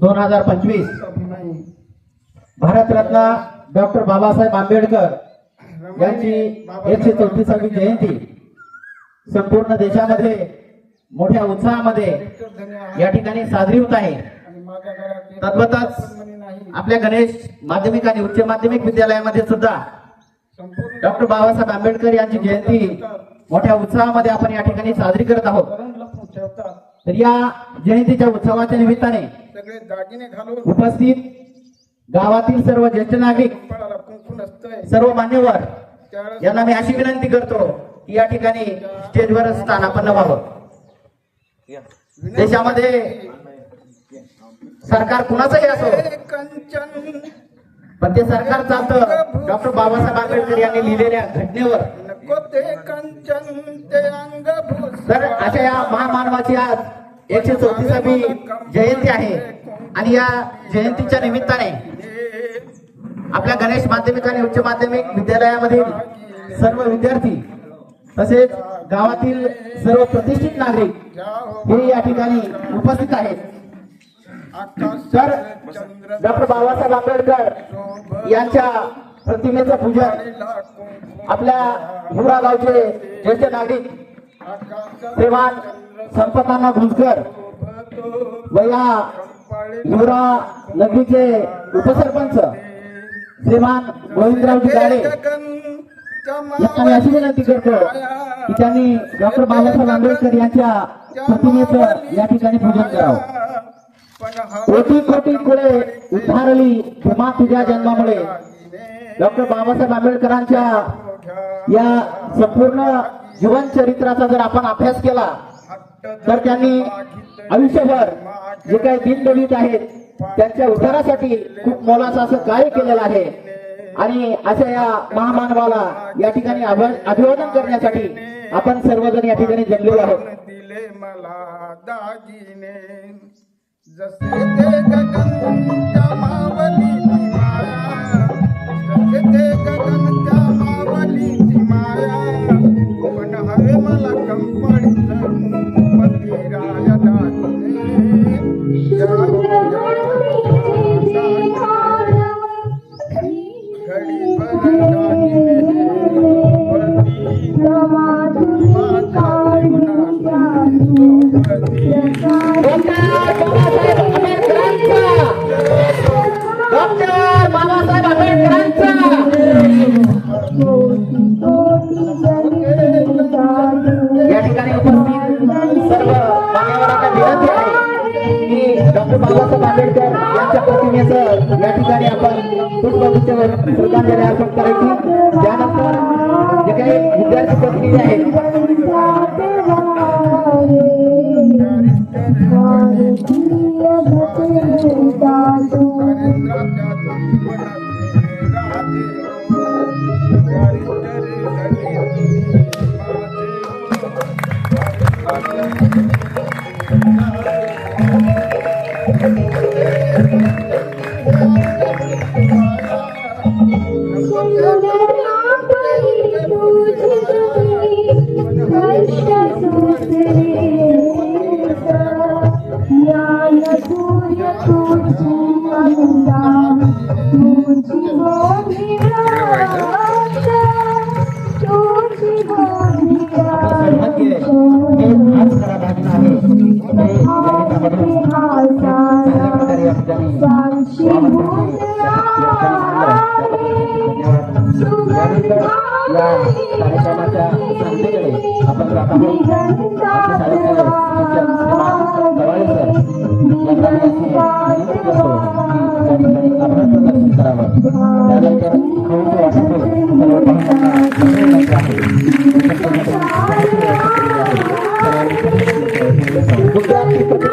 दोन हजार पंचवीस. भारतरत्न डॉक्टर बाबासाहेब आंबेडकर यांची एकशे चौतीसावी जयंती संपूर्ण देशामध्ये मोठ्या उत्साहामध्ये या ठिकाणी साजरी होत आहे. तद्वतच आपल्या गणेश माध्यमिक आणि उच्च माध्यमिक विद्यालयामध्ये सुद्धा डॉक्टर बाबासाहेब आंबेडकर यांची जयंती मोठ्या उत्साहामध्ये आपण या ठिकाणी साजरी करत आहोत. तर या जयंतीच्या उत्सवाच्या निमित्ताने सगळे दागिने घालून उपस्थित गावातील सर्व ज्येष्ठ नागरिक सर्व मान्यवर त्यावेळेस यांना मी अशी विनंती करतो की या ठिकाणी स्टेजवर स्थान आपण व्हावं देशामध्ये सरकार कुणाचंही असो हे कंचन. पण ते सरकार चालतं. डॉक्टर बाबासाहेब आंबेडकर यांनी लिहिलेल्या घटनेवर. नको ते कंचन ते तर अशा या महामानवाची आज एकशे चौतीसावी जयंती आहे. आणि या जयंतीच्या निमित्ताने आपल्या गणेश माध्यमिक आणि उच्च माध्यमिक विद्यालयामधील सर्व विद्यार्थी तसेच गावातील सर्व प्रतिष्ठित नागरिक हे या ठिकाणी उपस्थित आहेत. तर डॉक्टर बाबासाहेब आंबेडकर यांच्या प्रतिमेचं पूजन आपल्या हिवरा गावचे ज्येष्ठ नागरिक श्रीमान संपताना घुसकर व या हिवरा नगरीचे उपसरपंच श्रीमान गोविंदरावजी गाडे. यांना अशी विनंती करतो की त्यांनी डॉक्टर बाबासाहेब आंबेडकर यांच्या प्रतिमेचं या ठिकाणी पूजन करावं. कोटी कोटी कुळे उद्धारली भीमा तुझ्या जन्मामुळे. डॉक्टर बाबासाहेब आंबेडकरांच्या या संपूर्ण जीवन चरित्राचा जर आपण अभ्यास केला तर त्यांनी आयुष्यभर जे काही दिनदलित आहेत त्यांच्या उद्धारासाठी खूप मोलाचं असं कार्य केलेलं आहे. आणि अशा या महामानवाला या ठिकाणी अभिवादन करण्यासाठी आपण सर्वजण या ठिकाणी जमलेलो आहोत. दिले मला दागिने जसे ते गगनच्या बाबासाहेब आंबेडकर यांच्या प्रतिमेचं या ठिकाणी आपण पुष्पगुच्छ श्रद्धांजली अर्पण करायची त्यानंतर जे काही विद्यार्थी प्रतिनिधी आहेत यानंतर या कार्यक्रमाच्या सांगतेकडे आपण जात आहोत आमचे शाळेचे शिक्षक श्रीमान गवाळे सर यांना मी अशी विनंती करतो की या ठिकाणी आभार प्रदर्शन करावं त्यानंतर खाऊचे वाटप सर्व पाहुण्यांना मिळवायचे आहे गुजरातची प्रतिनिधी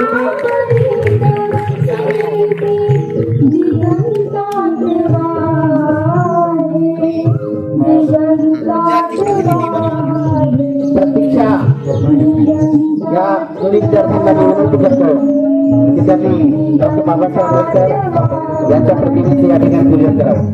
प्रतीक्षा या दोन्ही विद्यार्थ्यांना मी विनंती करतो की त्यांनी डॉक्टर बाबासाहेब आंबेडकर यांच्या प्रतिमेचे या ठिकाणी पूजन करावं